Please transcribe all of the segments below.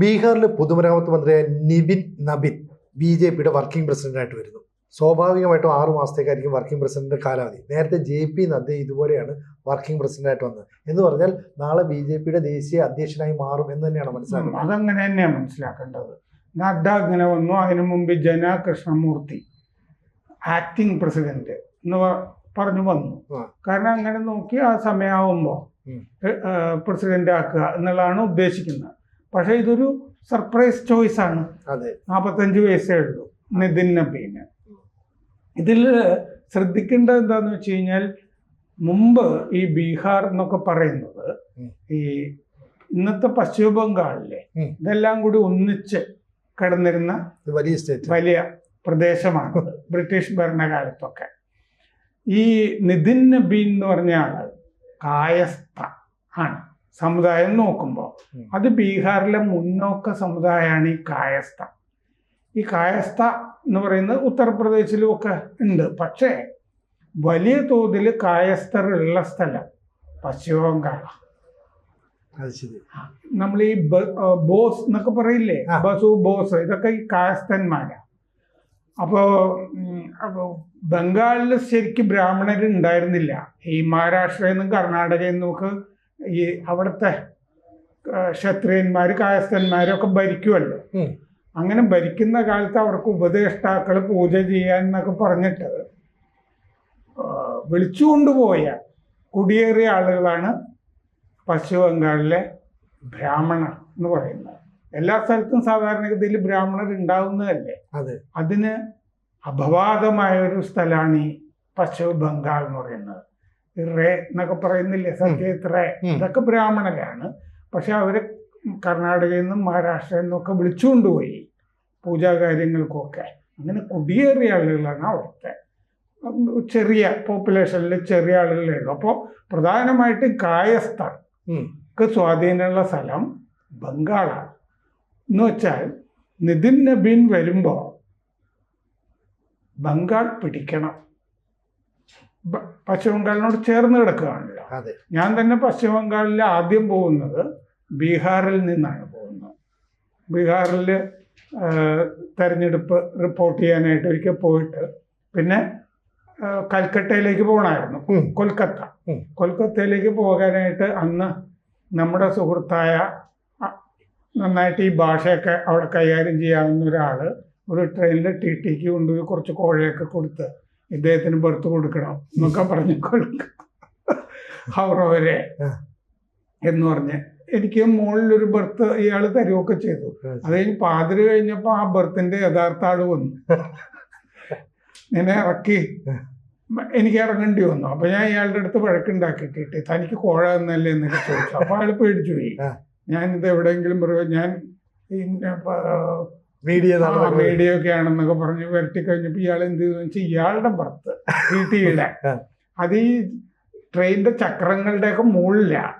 ബീഹാറിലെ പൊതുമരാമത്ത് മന്ത്രിയായ നിബിൻ നബിൻ ബി ജെ പിയുടെ വർക്കിംഗ് പ്രസിഡന്റായിട്ട് വരുന്നു. സ്വാഭാവികമായിട്ടും ആറു മാസത്തേക്കായിരിക്കും വർക്കിംഗ് പ്രസിഡന്റിന്റെ കാലാവധി. നേരത്തെ ജെ പി നദ്ദ ഇതുപോലെയാണ് വർക്കിംഗ് പ്രസിഡന്റായിട്ട് വന്നത്. എന്ന് പറഞ്ഞാൽ നാളെ ബി ജെ പിയുടെ ദേശീയ അധ്യക്ഷനായി മാറും എന്ന് തന്നെയാണ് മനസ്സിലാക്കുന്നത് അതങ്ങനെ തന്നെയാണ് മനസ്സിലാക്കേണ്ടത്. നദ്ദ അങ്ങനെ വന്നു. അതിനു മുമ്പ് ജന കൃഷ്ണമൂർത്തി ആക്ടിംഗ് പ്രസിഡന്റ് എന്ന് പറഞ്ഞു വന്നു. കാരണം അങ്ങനെ നോക്കി ആ സമയമാവുമ്പോൾ പ്രസിഡന്റ് ആക്കുക എന്നുള്ളതാണ് ഉദ്ദേശിക്കുന്നത്. പക്ഷേ ഇതൊരു സർപ്രൈസ് ചോയ്സ് ആണ് അതെ. നാൽപ്പത്തഞ്ച് വയസ്സേ ഉള്ളൂ. നിതിൻ നബീന് ഇതിൽ ശ്രദ്ധിക്കേണ്ടത് എന്താന്ന് വെച്ച് കഴിഞ്ഞാൽ മുമ്പ് ഈ ബീഹാർ എന്നൊക്കെ പറയുന്നത് ഈ ഇന്നത്തെ പശ്ചിമ ബംഗാളിലെ ഇതെല്ലാം കൂടി ഒന്നിച്ച് കിടന്നിരുന്ന വലിയ സ്റ്റേറ്റ് വലിയ പ്രദേശമാണ് ബ്രിട്ടീഷ് ഭരണകാലത്തൊക്കെ. ഈ നിതിൻ നബീൻ എന്ന് പറഞ്ഞ ആൾ കായസ്ഥ ആണ്. സമുദായം നോക്കുമ്പോൾ അത് ബീഹാറിലെ മുന്നോക്ക സമുദായമാണ് ഈ കായസ്ഥ. ഈ കായസ്ഥ എന്ന് പറയുന്നത് ഉത്തർപ്രദേശിലും ഒക്കെ ഉണ്ട്. പക്ഷേ വലിയ തോതിൽ കായസ്ഥർ ഉള്ള സ്ഥലം പശ്ചിമബംഗാള. നമ്മൾ ഈ ബോസ് എന്നൊക്കെ പറയില്ലേ. ബസു ബോസ് ഇതൊക്കെ ഈ കായസ്ഥന്മാരാണ് അപ്പോ ഉം, ബംഗാളിൽ ശരിക്കും ബ്രാഹ്മണർ ഉണ്ടായിരുന്നില്ല ഈ മഹാരാഷ്ട്രയിൽ നിന്നും കർണാടകയിൽ നിന്നൊക്കെ ഈ അവിടുത്തെ ക്ഷത്രിയന്മാർ ക്ഷത്രിയന്മാര് കായസ്ഥന്മാരും ഒക്കെ ഭരിക്കുമല്ലോ അങ്ങനെ ഭരിക്കുന്ന കാലത്ത് അവർക്ക് ഉപദേഷ്ടാക്കൾ പൂജ ചെയ്യാൻ എന്നൊക്കെ പറഞ്ഞിട്ട് വിളിച്ചുകൊണ്ടുപോയ കുടിയേറിയ ആളുകളാണ് പശ്ചിമ ബംഗാളിലെ ബ്രാഹ്മണർ എന്ന് പറയുന്നത്. എല്ലാ സ്ഥലത്തും സാധാരണഗതിയിൽ ബ്രാഹ്മണർ ഉണ്ടാവുന്നതല്ലേ? അതെ. അതിന് അപവാദമായ ഒരു സ്ഥലമാണ് ഈ പശ്ചിമ ബംഗാൾ എന്ന് പറയുന്നത്. റേ എന്നൊക്കെ പറയുന്നില്ലേ? സത്യജിത് റേ. ഇതൊക്കെ ബ്രാഹ്മണരാണ്. പക്ഷെ അവരെ കർണാടകയിൽ നിന്നും മഹാരാഷ്ട്രയിൽ നിന്നൊക്കെ വിളിച്ചുകൊണ്ടുപോയി പൂജാ കാര്യങ്ങൾക്കൊക്കെ. അങ്ങനെ കുടിയേറിയ ആളുകളാണ് അവിടുത്തെ. ചെറിയ പോപ്പുലേഷനിൽ ചെറിയ ആളുകളേ ഉള്ളൂ. അപ്പോൾ പ്രധാനമായിട്ടും കായസ്ഥർ സ്വാധീനമുള്ള സ്ഥലം ബംഗാളാണ്. എന്ന് വെച്ചാൽ നിതിൻ നബീൻ വരുമ്പോൾ ബംഗാൾ പിടിക്കണം. ബ- പശ്ചിമ ബംഗാളിനോട് ചേർന്ന് കിടക്കുകയാണല്ലോ. അതെ. ഞാൻ തന്നെ പശ്ചിമബംഗാളിൽ ആദ്യം പോകുന്നത് ബീഹാറിൽ നിന്നാണ് പോകുന്നത്. ബീഹാറിൽ തെരഞ്ഞെടുപ്പ് റിപ്പോർട്ട് ചെയ്യാനായിട്ട് ഒരിക്കൽ പോയിട്ട് പിന്നെ കൽക്കട്ടയിലേക്ക് പോകണമായിരുന്നു. കൊൽക്കത്ത. കൊൽക്കത്തയിലേക്ക് പോകാനായിട്ട് അന്ന് നമ്മുടെ സുഹൃത്തായ നന്നായിട്ട് ഈ ഭാഷയൊക്കെ അവിടെ കൈകാര്യം ചെയ്യാവുന്ന ഒരാൾ ഒരു ട്രെയിനിൽ ടി ടിക്ക് കൊണ്ടുപോയി കുറച്ച് കോഴയൊക്കെ കൊടുത്ത് ഇദ്ദേഹത്തിന് ബർത്ത് കൊടുക്കണം എന്നൊക്കെ പറഞ്ഞു കൊൽക്ക. ഹൗറ വരെ എന്ന് പറഞ്ഞ് എനിക്ക് മുകളിലൊരു ബർത്ത് ഇയാൾ തരുവൊക്കെ ചെയ്തു. അത് കഴിഞ്ഞ് പാതിരി കഴിഞ്ഞപ്പോൾ ആ ബർത്തിന്റെ യഥാർത്ഥ ആൾ വന്നു. നിന്നെ ഇറക്കി. എനിക്ക് ഇറങ്ങേണ്ടി വന്നു. അപ്പൊ ഞാൻ ഇയാളുടെ അടുത്ത് വഴക്കുണ്ടാക്കിയിട്ടിട്ട് തനിക്ക് കോഴ എന്നല്ലേ എന്നൊക്കെ ചോദിച്ചു. അപ്പൊ അയാൾ പേടിച്ചു പോയി. ഞാനിത് എവിടെയെങ്കിലും പറയുക ഞാൻ മീഡിയ മീഡിയ ഒക്കെ ആണെന്നൊക്കെ പറഞ്ഞ് വരട്ടി കഴിഞ്ഞപ്പോ ഇയാൾ എന്ത് ചെയ്തു? വെച്ചാൽ ഇയാളുടെ ഭർത്ത് വീട്ടിയുടെ. അത് ഈ ട്രെയിനിന്റെ ചക്രങ്ങളുടെ ഒക്കെ മുകളിലാണ്.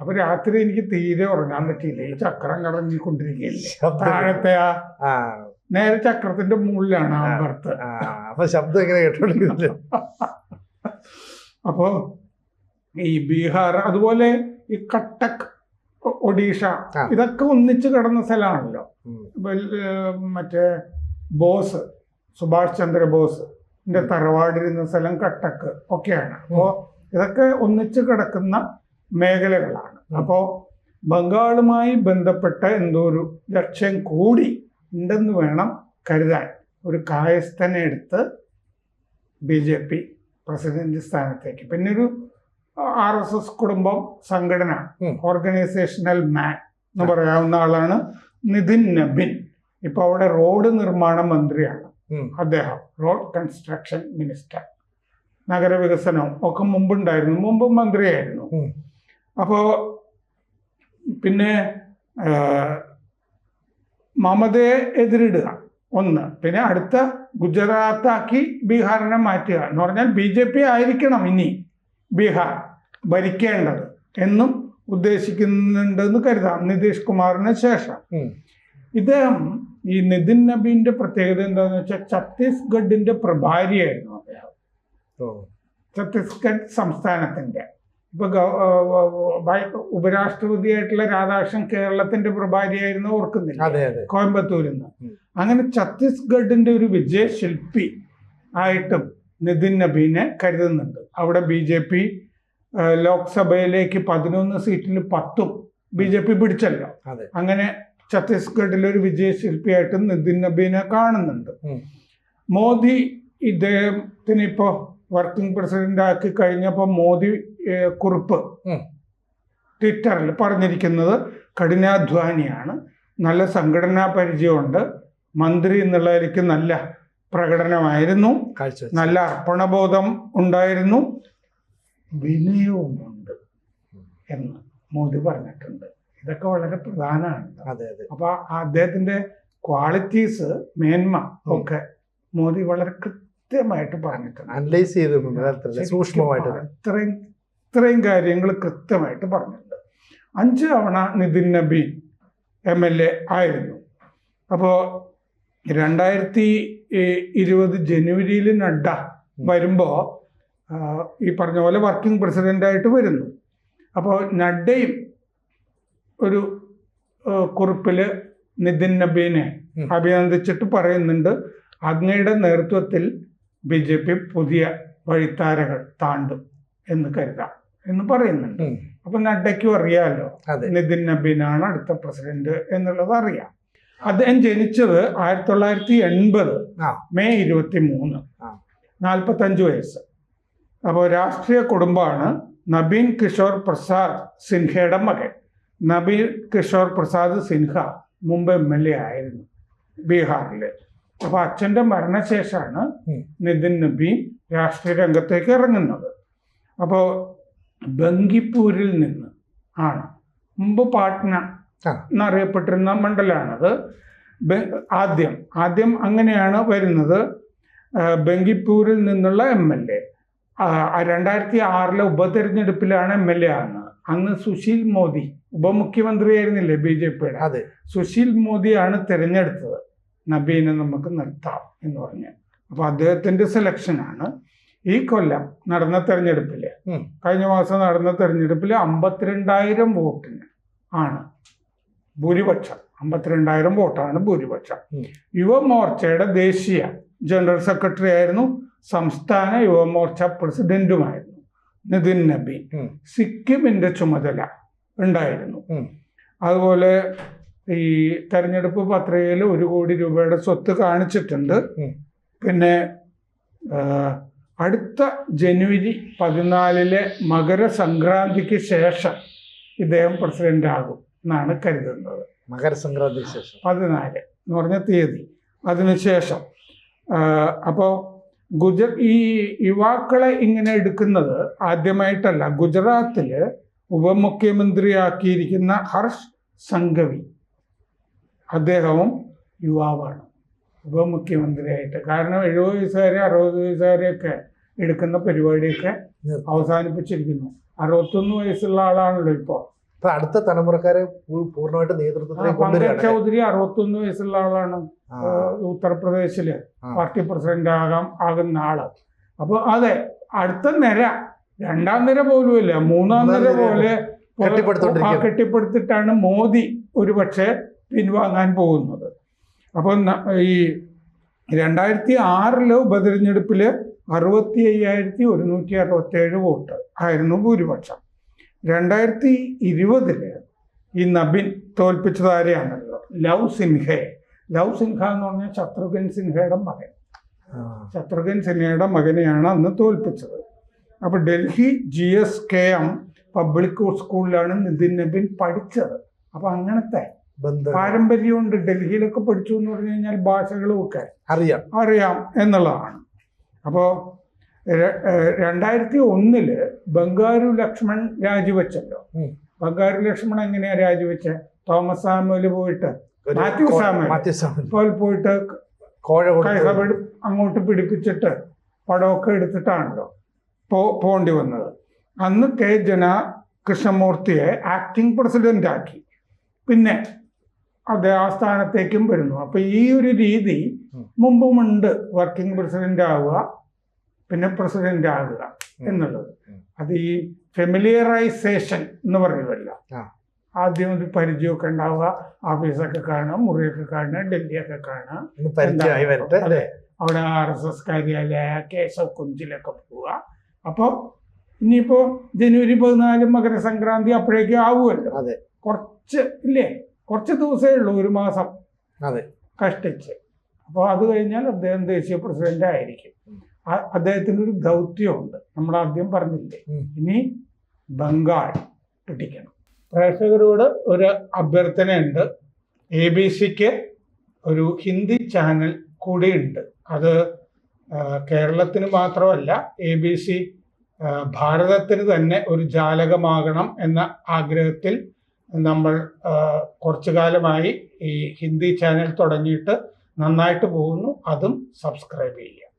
അപ്പൊ രാത്രി എനിക്ക് തീരെ ഉറങ്ങാൻ പറ്റിയില്ല. ഈ ചക്രം കറങ്ങിക്കൊണ്ടിരിക്കുകയല്ലേ താഴത്തെ ആ നേരെ ചക്രത്തിന്റെ മുകളിലാണ് ആ ഭർത്ത് അപ്പൊ ശബ്ദം എങ്ങനെ കേട്ടോണ്ടിരിക്കുന്നില്ല? അപ്പോ ഈ ബീഹാർ അതുപോലെ ഈ കട്ടക് ഒ- ഒഡീഷ ഇതൊക്കെ ഒന്നിച്ച് കിടന്ന സ്ഥലമാണല്ലോ. മറ്റേ ബോസ് സുഭാഷ് ചന്ദ്ര ബോസ് തറവാടിരുന്ന സ്ഥലം കട്ടക്ക് ഒക്കെയാണ്. അപ്പോൾ ഇതൊക്കെ ഒന്നിച്ച് കിടക്കുന്ന മേഖലകളാണ്. അപ്പോൾ ബംഗാളുമായി ബന്ധപ്പെട്ട എന്തോ ഒരു ലക്ഷ്യം കൂടി ഉണ്ടെന്ന് വേണം കരുതാൻ. ഒരു കായസ്ഥനെ എടുത്ത് ബി ജെ പി പ്രസിഡന്റ് സ്ഥാനത്തേക്ക്. പിന്നെ ഒരു ആർ എസ് എസ് കുടുംബം സംഘടന ഓർഗനൈസേഷണൽ മാൻ എന്ന് പറയാവുന്ന ആളാണ് നിതിൻ നബിൻ. ഇപ്പൊ അവിടെ റോഡ് നിർമ്മാണ മന്ത്രിയാണ് അദ്ദേഹം റോഡ് കൺസ്ട്രക്ഷൻ മിനിസ്റ്റർ നഗരവികസനവും ഒക്കെ മുമ്പുണ്ടായിരുന്നു മുമ്പ് മന്ത്രിയായിരുന്നു. അപ്പോ പിന്നെ മമതയെ എതിരിടുക ഒന്ന്. പിന്നെ അടുത്ത ഗുജറാത്താക്കി ബീഹാറിനെ മാറ്റുക എന്ന് പറഞ്ഞാൽ ബി ജെ പി ആയിരിക്കണം ഇനി. ബീഹാർ ഭരിക്കേണ്ടത് എന്നും ഉദ്ദേശിക്കുന്നുണ്ടെന്ന് കരുതാം. നിതീഷ് കുമാറിന് ശേഷം. ഇദ്ദേഹം ഈ നിതിൻ നബീന്റെ പ്രത്യേകത എന്താണെന്ന് വെച്ചാൽ ഛത്തീസ്ഗഡിന്റെ പ്രഭാരിയായിരുന്നു അദ്ദേഹം. ഛത്തീസ്ഗഡ് സംസ്ഥാനത്തിന്റെ. ഇപ്പൊ ഉപരാഷ്ട്രപതിയായിട്ടുള്ള രാധാകൃഷ്ണൻ കേരളത്തിന്റെ പ്രഭാരിയായിരുന്നു ഓർക്കുന്നില്ല? കോയമ്പത്തൂരിൽ നിന്ന്. അങ്ങനെ ഛത്തീസ്ഗഡിന്റെ ഒരു വിജയ ശില്പി ആയിട്ടും നിതിൻ നബീനെ കരുതുന്നുണ്ട്. അവിടെ ബി ജെ പി ലോക്സഭയിലേക്ക് പതിനൊന്ന് സീറ്റിൽ പത്തും ബി ജെ പി പിടിച്ചല്ലോ. അങ്ങനെ ഛത്തീസ്ഗഡിൽ ഒരു വിജയ ശില്പിയായിട്ടും നിതിൻ നബീനെ കാണുന്നുണ്ട്. മോദി ഇദ്ദേഹത്തിന് ഇപ്പോൾ വർക്കിംഗ് പ്രസിഡന്റ് ആക്കി കഴിഞ്ഞപ്പോൾ മോദി കുറിപ്പ് ട്വിറ്ററിൽ പറഞ്ഞിരിക്കുന്നത് കഠിനാധ്വാനിയാണ്. നല്ല സംഘടനാ പരിചയമുണ്ട്. മന്ത്രി എന്നുള്ളതിലേക്ക് നല്ല പ്രകടനമായിരുന്നു. നല്ല അർപ്പണബോധം ഉണ്ടായിരുന്നു. വിനയവുമുണ്ട് എന്ന് മോദി പറഞ്ഞിട്ടുണ്ട്. ഇതൊക്കെ വളരെ പ്രധാനമാണ്. അതെ അതെ. അപ്പൊ അദ്ദേഹത്തിന്റെ ക്വാളിറ്റീസ് മേന്മ ഒക്കെ മോദി വളരെ കൃത്യമായിട്ട് പറഞ്ഞിട്ടുണ്ട്. അനലൈസ് ചെയ്തിട്ടുണ്ട്? സൂക്ഷ്മമായിട്ട് ഇത്രയും ഇത്രയും കാര്യങ്ങൾ കൃത്യമായിട്ട് പറഞ്ഞിട്ടുണ്ട്. അഞ്ച് തവണ നിതിൻ നബി എം എൽ എ ആയിരുന്നു. അപ്പോൾ രണ്ടായിരത്തി ഇരുപത് ജനുവരിയിൽ നഡ്ഡ വരുമ്പോൾ ഈ പറഞ്ഞ പോലെ വർക്കിംഗ് പ്രസിഡന്റായിട്ട് വരുന്നു. അപ്പോൾ നഡ്ഡയും ഒരു കുറിപ്പിൽ നിതിൻ നബീനെ അഭിനന്ദിച്ചിട്ട് പറയുന്നുണ്ട് അങ്ങയുടെ നേതൃത്വത്തിൽ ബി ജെ പി പുതിയ വഴിത്താരകൾ താണ്ടും എന്ന് കരുതാം എന്ന് പറയുന്നുണ്ട്. അപ്പൊ നഡ്ഡയ്ക്കും അറിയാമല്ലോ നിതിൻ നബീനാണ് അടുത്ത പ്രസിഡന്റ് എന്നുള്ളത് അറിയാം. അദ്ദേഹം ജനിച്ചത് ആയിരത്തി തൊള്ളായിരത്തി എൺപത് മെയ് ഇരുപത്തി മൂന്ന്. നാൽപ്പത്തഞ്ച് വയസ്സ് അപ്പോൾ രാഷ്ട്രീയ കുടുംബമാണ് നബീൻ കിഷോർ പ്രസാദ് സിൻഹയുടെ മകൻ നബീൻ കിഷോർ പ്രസാദ് സിൻഹ മുമ്പ് എം എൽ എ ആയിരുന്നു ബീഹാറിൽ അപ്പൊ അച്ഛന്റെ മരണശേഷമാണ്. നിതിൻ നബീൻ രാഷ്ട്രീയ രംഗത്തേക്ക് ഇറങ്ങുന്നത് അപ്പോൾ ബങ്കിപ്പൂരിൽ നിന്ന് ആണ് മുമ്പ് പാട്ന. എന്നറിയപ്പെട്ടിരുന്ന മണ്ഡലമാണത് ആദ്യം ആദ്യം അങ്ങനെയാണ് വരുന്നത് ബംഗിപ്പൂരിൽ നിന്നുള്ള എം എൽ എ. രണ്ടായിരത്തി ആറിലെ ഉപതെരഞ്ഞെടുപ്പിലാണ് എം എൽ എ ആകുന്നത് അന്ന് സുശീൽ മോദി ഉപമുഖ്യമന്ത്രിയായിരുന്നില്ലേ ബി ജെ പിയുടെ? അതെ. സുശീൽ മോദിയാണ് തിരഞ്ഞെടുത്തത്. നബീനെ നമുക്ക് നിർത്താം എന്ന് പറഞ്ഞ്. അപ്പോൾ അദ്ദേഹത്തിന്റെ സെലക്ഷനാണ് ഈ കൊല്ലം നടന്ന തെരഞ്ഞെടുപ്പിൽ കഴിഞ്ഞ മാസം നടന്ന തെരഞ്ഞെടുപ്പിൽ അമ്പത്തിരണ്ടായിരം വോട്ടിന് ആണ്. ഭൂരിപക്ഷം. അമ്പത്തിരണ്ടായിരം വോട്ടാണ് ഭൂരിപക്ഷം. യുവമോർച്ചയുടെ ദേശീയ ജനറൽ സെക്രട്ടറി ആയിരുന്നു സംസ്ഥാന യുവമോർച്ച പ്രസിഡന്റുമായിരുന്നു നിതിൻ നബി. സിക്കിമിന്റെ ചുമതല ഉണ്ടായിരുന്നു. അതുപോലെ ഈ തെരഞ്ഞെടുപ്പ് പത്രികയിൽ ഒരു കോടി രൂപയുടെ സ്വത്ത് കാണിച്ചിട്ടുണ്ട്. പിന്നെ അടുത്ത ജനുവരി പതിനാലിലെ മകരസംക്രാന്തിക്ക് ശേഷം ഇദ്ദേഹം പ്രസിഡന്റ് ആകും എന്നാണ് കരുതുന്നത്. മകരസംക്രാന്തി ശേഷം പതിനാല് എന്ന് പറഞ്ഞ തീയതി. അതിനുശേഷം അപ്പോൾ ഗുജ ഈ യുവാക്കളെ ഇങ്ങനെ എടുക്കുന്നത് ആദ്യമായിട്ടല്ല. ഗുജറാത്തിൽ ഉപമുഖ്യമന്ത്രിയാക്കിയിരിക്കുന്ന ഹർഷ് സംഘവി അദ്ദേഹവും യുവാവാണ്. ഉപമുഖ്യമന്ത്രിയായിട്ട്. കാരണം എഴുപത് വയസ്സുകാരെ അറുപത് വയസ്സുകാരെയൊക്കെ എടുക്കുന്ന പരിപാടിയൊക്കെ അവസാനിപ്പിച്ചിരിക്കുന്നു. അറുപത്തൊന്ന് വയസ്സുള്ള ആളാണല്ലോ ഇപ്പോൾ അപ്പൊ അടുത്ത തലമുറക്കാരെ പൂർണമായിട്ട് നേതൃത്വത്തിലേക്ക് കൊണ്ടുവരികയാണ് ചൗധരി അറുപത്തൊന്ന് വയസ്സുള്ള ആളാണ്. ഉത്തർപ്രദേശിൽ പാർട്ടി പ്രസിഡന്റ് ആകാം ആകുന്ന ആൾ. അപ്പൊ അതെ അടുത്ത നിര രണ്ടാം നിര പോലും മൂന്നാം മൂന്നാം നിര പോലെ. കെട്ടിപ്പടുത്തിട്ടാണ് മോദി ഒരു പക്ഷേ പിൻവാങ്ങാൻ പോകുന്നത്. അപ്പോൾ ഈ രണ്ടായിരത്തി ആറിൽ ഉപതെരഞ്ഞെടുപ്പിൽ അറുപത്തി അയ്യായിരത്തി ഒരുന്നൂറ്റി അറുപത്തി ഏഴ് വോട്ട് ആയിരുന്നു ഭൂരിപക്ഷം. രണ്ടായിരത്തി ഇരുപതിൽ ഈ നബിൻ തോൽപ്പിച്ചതാരെയാണല്ലോ ലവ് സിൻഹെ. ലവ് സിൻഹ എന്ന് പറഞ്ഞാൽ ശത്രുഘ്ൻ സിൻഹയുടെ മകൻ. ശത്രുഘൻ സിൻഹയുടെ മകനെയാണ് അന്ന് തോൽപ്പിച്ചത്. അപ്പോൾ Delhi G S K M public സ്കൂളിലാണ് നിതിൻ നബിൻ പഠിച്ചത്. അപ്പോൾ അങ്ങനത്തെ പാരമ്പര്യമുണ്ട്. ഡൽഹിയിലൊക്കെ പഠിച്ചു എന്ന് പറഞ്ഞു കഴിഞ്ഞാൽ ഭാഷകളും ഒക്കെ അറിയാം. അറിയാം എന്നുള്ളതാണ്. അപ്പോൾ രണ്ടായിരത്തി ഒന്നിൽ ബംഗാരു ലക്ഷ്മൺ രാജിവെച്ചല്ലോ. ബംഗാരു ലക്ഷ്മൺ എങ്ങനെയാ രാജിവെച്ച? തോമസ് സാമുവൽ പോയിട്ട് മാത്യു സാമുവൽ. ഇപ്പോൾ പോയിട്ട് കൈസഭ അങ്ങോട്ട് പിടിപ്പിച്ചിട്ട് പടമൊക്കെ എടുത്തിട്ടാണല്ലോ പോ പോണ്ടി വന്നത്. അന്ന് കെ. ജന കൃഷ്ണമൂർത്തിയെ ആക്ടിംഗ് പ്രസിഡന്റ് ആക്കി. പിന്നെ അത് ആ സ്ഥാനത്തേക്കും വരുന്നു. അപ്പൊ ഈ ഒരു രീതി. മുമ്പുമുണ്ട് വർക്കിംഗ് പ്രസിഡന്റ് ആവുക. പിന്നെ പ്രസിഡന്റ് ആകുക എന്നുള്ളത്. അത് ഈ ഫെമിലിയറൈസേഷൻ എന്ന് പറയുന്നതല്ല. ആദ്യം ഒരു പരിചയമൊക്കെ ഉണ്ടാവുക ഓഫീസൊക്കെ കാണുക മുറിയൊക്കെ കാണുക ഡൽഹിയൊക്കെ അല്ലേ? അവിടെ ആർ എസ് എസ് കാര്യാലയ കേശവ് കുഞ്ചിലൊക്കെ പോവുക. അപ്പോൾ ഇനിയിപ്പോ ജനുവരി പതിനാല് മകരസംക്രാന്തി അപ്പോഴേക്കും ആവുമല്ലോ. അതെ. കുറച്ച് ഇല്ലേ? കുറച്ച് ദിവസമേ ഉള്ളൂ ഒരു മാസം അതെ. കഷ്ടിച്ച്. അപ്പോൾ അത് കഴിഞ്ഞാൽ അദ്ദേഹം ദേശീയ പ്രസിഡന്റ് ആയിരിക്കും. അദ്ദേഹത്തിന് ഒരു ദൗത്യമുണ്ട്. നമ്മൾ ആദ്യം പറഞ്ഞില്ലേ ഇനി ബംഗാൾ പിടിക്കണം. പ്രേക്ഷകരോട് ഒരു അഭ്യർത്ഥനയുണ്ട്. എ ബി സിക്ക് ഒരു ഹിന്ദി ചാനൽ കൂടിയുണ്ട്. അത് കേരളത്തിന് മാത്രമല്ല എ ബി സി ഭാരതത്തിന് തന്നെ ഒരു ജാലകമാകണം എന്ന ആഗ്രഹത്തിൽ നമ്മൾ കുറച്ചു കാലമായി ഈ ഹിന്ദി ചാനൽ തുടങ്ങിയിട്ട് നന്നായിട്ട് പോകുന്നു. അതും സബ്സ്ക്രൈബ് ചെയ്യുക.